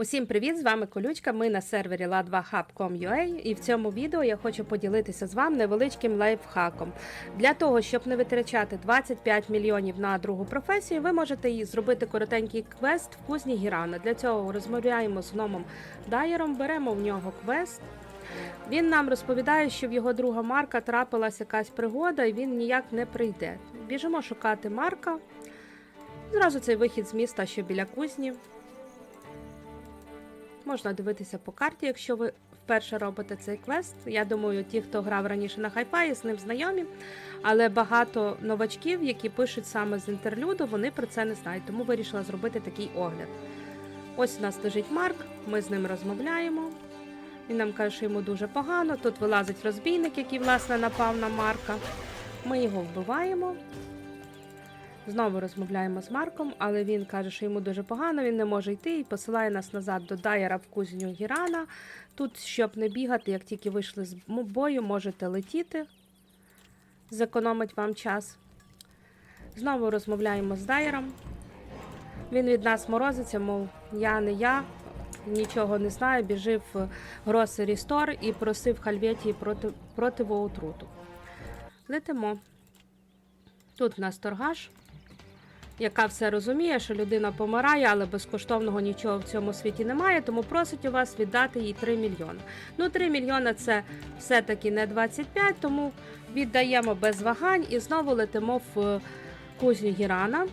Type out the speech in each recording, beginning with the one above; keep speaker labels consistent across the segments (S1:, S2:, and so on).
S1: Усім привіт! З вами Колючка. Ми на сервері la2hub.com.ua і в цьому відео я хочу поділитися з вами невеличким лайфхаком. Для того, щоб не витрачати 25 мільйонів на другу професію, ви можете зробити коротенький квест в кузні Гірана. Для цього розмовляємо з гномом Дайером, беремо в нього квест. Він нам розповідає, що в його друга Марка трапилась якась пригода, і він ніяк не прийде. Біжимо шукати Марка. Зразу цей вихід з міста, що біля кузні. Можна дивитися по карті, якщо ви вперше робите цей квест. Я думаю, ті, хто грав раніше на хайпаї, з ним знайомі. Але багато новачків, які пишуть саме з інтерлюду, вони про це не знають, тому вирішила зробити такий огляд. Ось у нас лежить Марк, ми з ним розмовляємо. Він нам каже, що йому дуже погано. Тут вилазить розбійник, який, власне, напав на Марка. Ми його вбиваємо. Знову розмовляємо з Марком, але він каже, що йому дуже погано, він не може йти і посилає нас назад до Дайера в кузню Гірана. Тут, щоб не бігати, як тільки вийшли з бою, можете летіти, зекономить вам час. Знову розмовляємо з Дайером. Він від нас морозиться, мов я не я, нічого не знаю, біжив в Гросері Стор і просив Хальветії проти, противоотруту. Летимо. Тут в нас торгаш яка все розуміє, що людина помирає, але безкоштовного нічого в цьому світі немає, тому просить у вас віддати їй 3 мільйони. Ну, 3 мільйони це все-таки не 25, тому віддаємо без вагань і знову летимо в кузню Гірана.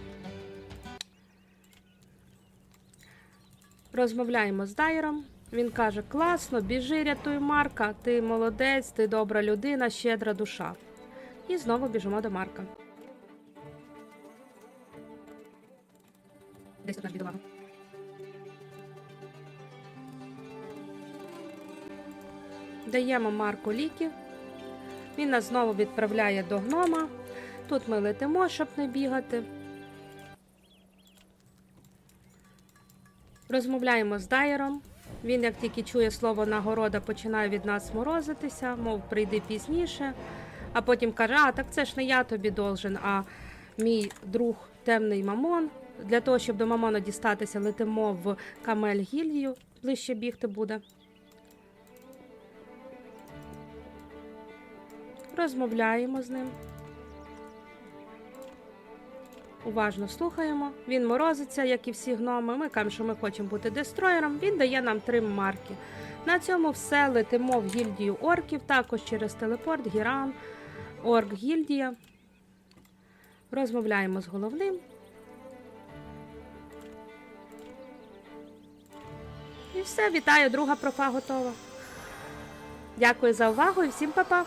S1: Розмовляємо з Дайером. Він каже: класно, біжи, рятуй Марка, ти молодець, ти добра людина, щедра душа. І знову біжимо до Марка. Десь тут наш. Даємо Марку ліки. Він нас знову відправляє до гнома. Тут ми летимо, щоб не бігати. Розмовляємо з Дайером. Він, як тільки чує слово нагорода, починає від нас морозитися, мов прийди пізніше. А потім каже: А, так це ж не я тобі должен, а мій друг темний мамон. Для того, щоб до Мамона дістатися, летимо в Камель Гільдію, ближче бігти буде. Розмовляємо з ним. Уважно слухаємо. Він морозиться, як і всі гноми. Ми кажемо, що ми хочемо бути дестроєром. Він дає нам три марки. На цьому все летимо в гільдію орків, також через телепорт, Гіран, Орк Гільдія. Розмовляємо з головним. І все, вітаю, друга профа готова. Дякую за увагу і всім па-па!